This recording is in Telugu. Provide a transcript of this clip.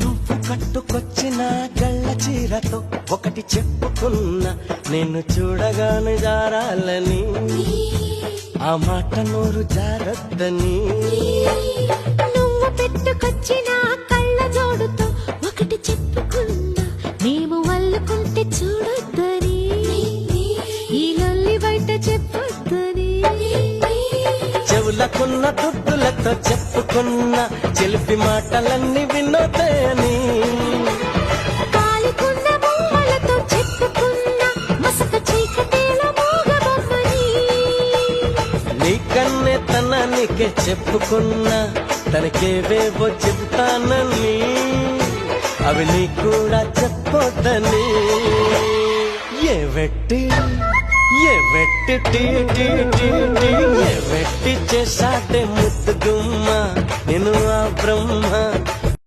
నువ్వు కట్టుకొచ్చిన గళ్ళ చీరతో ఒకటి చెప్పుకున్నా నేను చూడగాను జారాలని. ఆ మాట నోరు జారద్దని. నువ్వు పెట్టుకొచ్చిన కళ్ళ జోడుతో ఒకటి చెప్పుకున్నా మేము వల్లుకుంటే చూడొద్దని. ఈ లొల్లి బయట చెప్పు చెవులకున్న దుద్దులతో చెప్పుకున్న చెలిపి మాటలన్నీ చీకటేల మోగబొమ్మని. నీకన్నే తనానికే చెప్పుకున్నా తనకేవేవో చెబుతానని అవి నీ కూడా చెప్పొద్దని. ఏ వెట్టి ఏ వెట్టి టీ టీ టీ టీ. పుట్టిచ్చే సాటే ముద్దు గుమ్మ. నేను ఆ బ్రహ్మ.